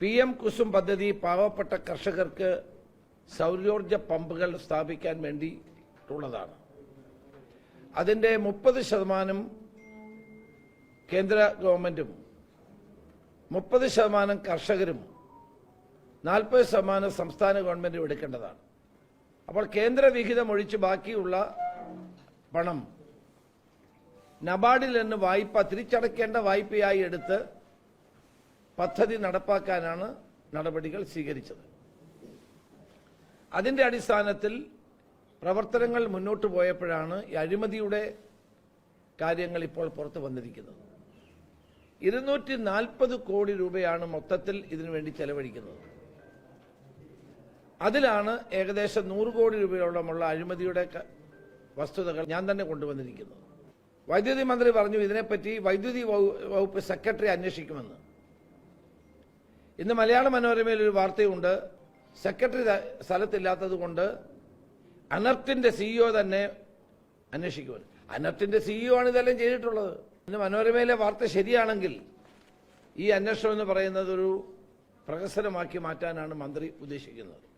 P M Kusum പദ്ധതി പാവപ്പെട്ട കർഷകർക്ക് സൗരോർജ പമ്പുകൾ സ്ഥാപിക്കാൻ വേണ്ടിയിട്ടുള്ളതാണ്. അതിന്റെ മുപ്പത് ശതമാനം കേന്ദ്ര ഗവൺമെന്റും മുപ്പത് ശതമാനം കർഷകരും നാൽപ്പത് ശതമാനം സംസ്ഥാന ഗവൺമെന്റും എടുക്കേണ്ടതാണ്. അപ്പോൾ കേന്ദ്ര വിഹിതം ഒഴിച്ച് ബാക്കിയുള്ള പണം നബാർഡിൽ നിന്ന് വായ്പ തിരിച്ചടയ്ക്കേണ്ട വായ്പയായി എടുത്ത് പദ്ധതി നടപ്പാക്കാനാണ് നടപടികൾ സ്വീകരിച്ചത്. അതിന്റെ അടിസ്ഥാനത്തിൽ പ്രവർത്തനങ്ങൾ മുന്നോട്ട് പോയപ്പോഴാണ് ഈ അഴിമതിയുടെ കാര്യങ്ങൾ ഇപ്പോൾ പുറത്തു വന്നിരിക്കുന്നത്. ഇരുന്നൂറ്റി നാൽപ്പത് കോടി രൂപയാണ് മൊത്തത്തിൽ ഇതിനുവേണ്ടി ചെലവഴിക്കുന്നത്. അതിലാണ് ഏകദേശം നൂറ് കോടി രൂപയോളമുള്ള അഴിമതിയുടെ വസ്തുതകൾ ഞാൻ തന്നെ കൊണ്ടുവന്നിരിക്കുന്നത്. വൈദ്യുതി മന്ത്രി പറഞ്ഞു ഇതിനെപ്പറ്റി വൈദ്യുതി വകുപ്പ് സെക്രട്ടറി അന്വേഷിക്കുമെന്ന്. ഇന്ന് മലയാള മനോരമയിൽ ഒരു വാർത്തയുണ്ട്. സെക്രട്ടറി സ്ഥലത്തില്ലാത്തത് കൊണ്ട് അനർത്തിന്റെ സിഇഒ തന്നെ അന്വേഷിക്കുവാൻ അനർത്തിന്റെ സിഇഒ ആണ് ഇതെല്ലാം ചെയ്തിട്ടുള്ളത്. ഇന്ന് മനോരമയിലെ വാർത്ത ശരിയാണെങ്കിൽ ഈ അന്വേഷണം എന്ന് പറയുന്നത് ഒരു പ്രഹസനമാക്കി മാറ്റാനാണ് മന്ത്രി ഉദ്ദേശിക്കുന്നത്.